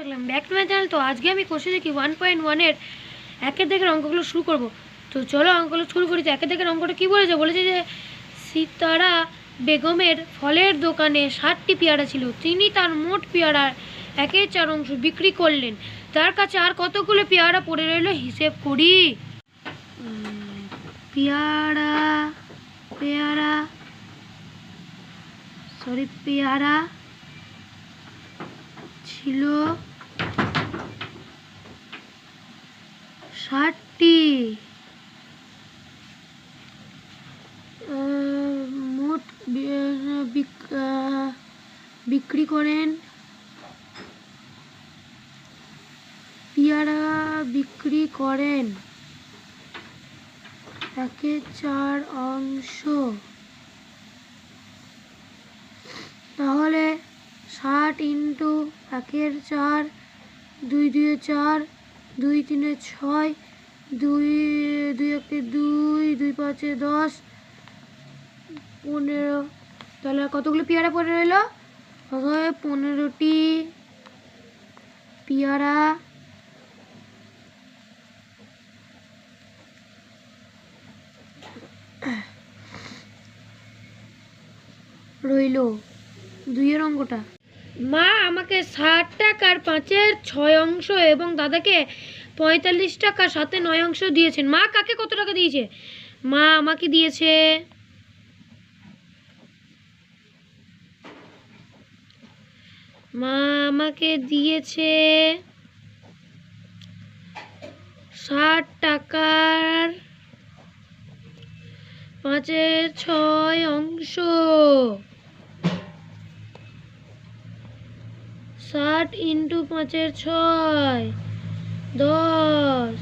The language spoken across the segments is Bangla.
দেখলাম ব্যাক টু মাই চ্যানেল তো আজকে আমি কোষে দেখি ওয়ান পয়েন্ট ওয়ানের একের দেখের অঙ্কগুলো শুরু করব। তো চলো অঙ্কগুলো শুরু করি তো একের দেখের অঙ্কটা কী বলেছে? বলেছে যে সীতারা বেগমের ফলের দোকানে ষাটটি পেয়ারা ছিল। তিনি তার মোট পেয়ারার একের চার অংশ বিক্রি করলেন। তার কাছে আর কতগুলো পেয়ারা পড়ে রইল হিসেব করি। পেয়ারা পেয়ারা সরি পেয়ারা ছিল ষাটটি। মোট বিক- বিক্রি করেন পেয়ারা বিক্রি করেন একের চার অংশ। তাহলে ষাট ইন্টু একের চার, দুই দুয়ে চার দুই তিনে ছয়, দুই দুই একে দুই দুই পাঁচে দশ, পনেরো, তাহলে কতগুলো পেয়ারা পড়ে রইল? পনেরোটি পেয়ারা রইল দুইয়ের অঙ্কটা। মা আমাকে ষাট টাকার পাঁচের ছয় অংশ এবং দাদাকে পঁয়তাল্লিশ টাকা সাথে নয় অংশ দিয়েছেন। মা কাকে কত টাকা দিয়েছে? মা আমাকে দিয়েছে মা আমাকে দিয়েছে ষাট টাকার পাঁচের ছয় অংশ। ষাট ইন্টু পাঁচের ছয়, দশ,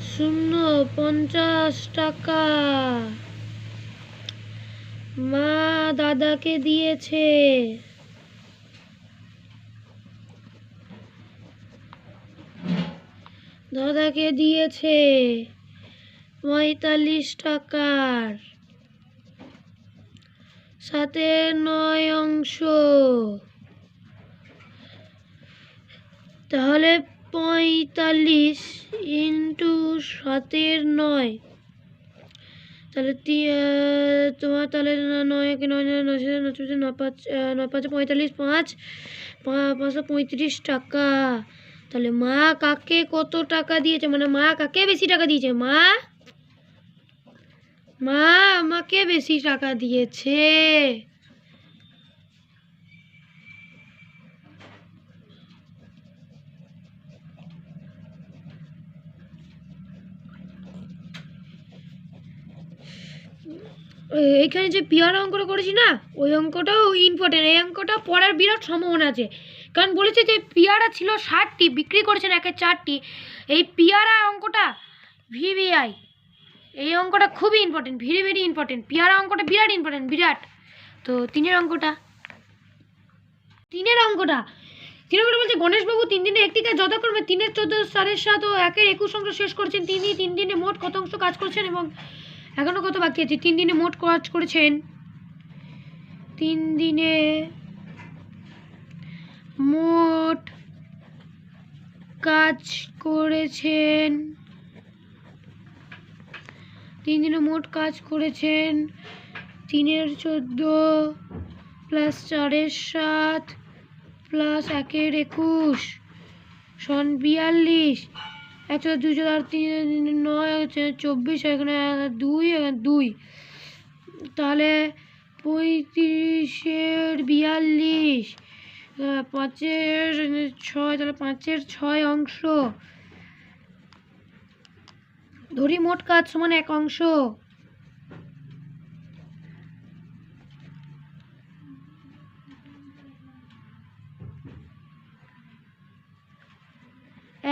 শূন্য, পঞ্চাশ টাকা। মা দাদাকে দিয়েছে। দাদাকে দিয়েছে পঁয়তাল্লিশ টাকার। সাথে নয় অংশ। তাহলে পঁয়তাল্লিশ ইন্টু সাতের নয়। তাহলে তোমার তাহলে নয় একে নয় নয় নয় নয় চৌদ্দ, নয় পাঁচ নয় পাঁচে পঁয়তাল্লিশ পাঁচ পাঁচশো পঁয়ত্রিশ টাকা। তাহলে মা কাকে কত টাকা দিয়েছে? মানে মা কাকে বেশি টাকা দিয়েছে? মা? মা আমাকে বেশি টাকা দিয়েছে। এইখানে যে পিয়ারা অঙ্কটা করেছি না, ওই অঙ্কটাও ইম্পর্টেন্ট এই অঙ্কটা পড়ার বিরাট সম্ভাবনা আছে। কারণ বলেছে যে পিয়ারা ছিল ষাটটি, বিক্রি করেছেন একে চারটি। এই পিয়ারা অঙ্কটা ভিভিআই, এই অঙ্কটা খুবই ইম্পর্টেন্ট ভেরি ভেরি ইম্পর্টেন্ট পিয়ারা অঙ্কটা বিরাট ইম্পর্টেন্ট বিরাট। তো তিনের অঙ্কটা তিনের অঙ্কটা। তিন অঙ্কটা বলছে, গণেশবাবু, তিন দিনে একটি কাজ যথাক্রমে তিনের চোদ্দ সাড়ে সাত ও একের একুশ অংশ শেষ করেছেন। তিনি তিন দিনে মোট কত অংশ কাজ করেছেন এবং এখনও কত বাকি আছে? তিন দিনে মোট কাজ করেছেন? তিন দিনে মোট কাজ করেছেন তিন দিনে মোট কাজ করেছেন তিনের চোদ্দ প্লাস চারের সাত প্লাস একের একুশ, সন বিয়াল্লিশ। একশো দুশো আর তিন, নয় চব্বিশ, এখানে দুই এখানে দুই। তাহলে পঁয়ত্রিশের বিয়াল্লিশ পাঁচের, ছয়, তাহলে পাঁচের ছয় অংশ। ধরি মোট কাজ সমান এক অংশ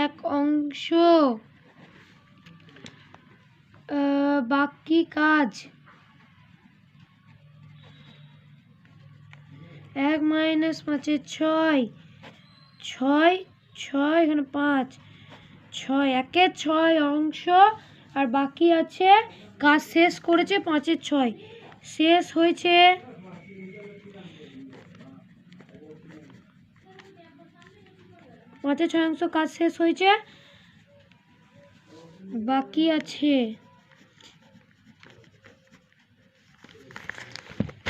এক অংশ। বাকি কাজ। এক মাইনাস পাঁচের ছয়। ছয় ছয় এখানে পাঁচ। ছয় একের ছয় অংশ। আর বাকি আছে, কাজ শেষ করেছে পাঁচের ছয়। শেষ হয়েছে। পাঁচের ছয় অংশ কাজ শেষ হয়েছে। বাকি আছে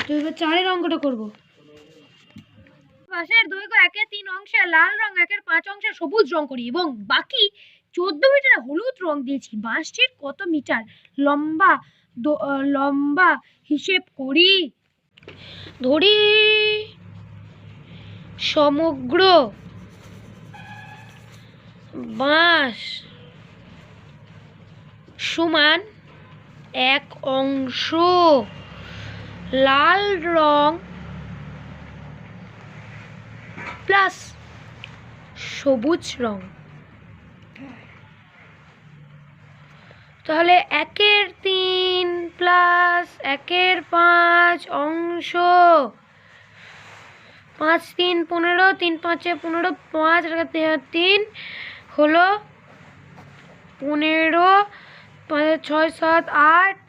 তো এবার চারের অঙ্কটা করব। পাশের দৈর্ঘ্য একের তিন অংশে, লাল রং একের পাঁচ অংশে, সবুজ রং করি এবং বাকি চোদ্দ মিটার হলুদ রং দিয়েছি। বাঁশটির কত মিটার? লম্বা লম্বা হিসেব করি। ধরি। সমগ্র বাঁশ। সমান এক অংশ। লাল রং প্লাস সবুজ রং। তাহলে একের তিন প্লাস একের পাঁচ অংশ। পাঁচ তিন পনেরো, তিন পাঁচে পনেরো, পাঁচ তিন হলো পনেরো ছয়, সাত, আট,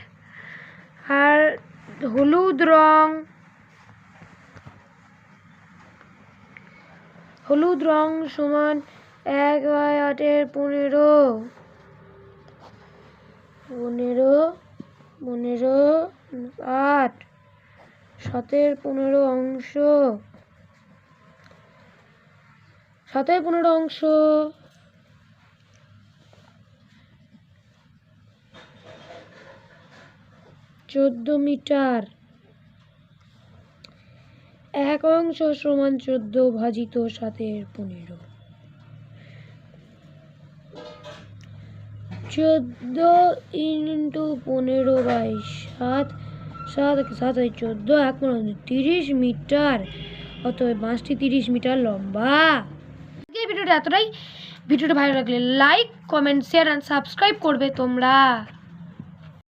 আর হলুদ রং। হলুদ রং সমান এক বাই আটের পনেরো। পনেরো পনেরো, আট, সাতের পনেরো অংশ। সাতের পনেরো অংশ। চোদ্দ মিটার। এক অংশ সমান চোদ্দ ভাজিত সাতের পনেরো। চোদ্দ ইন্টু পনেরো বাই সাত সাত সাত চোদ্দ, এক পনেরো তিরিশ মিটার। অতএব বাঁশটি তিরিশ মিটার লম্বা। আজকের ভিডিওটা এতটাই। ভিডিওটা ভালো লাগলে like comment share and subscribe করবে তোমরা।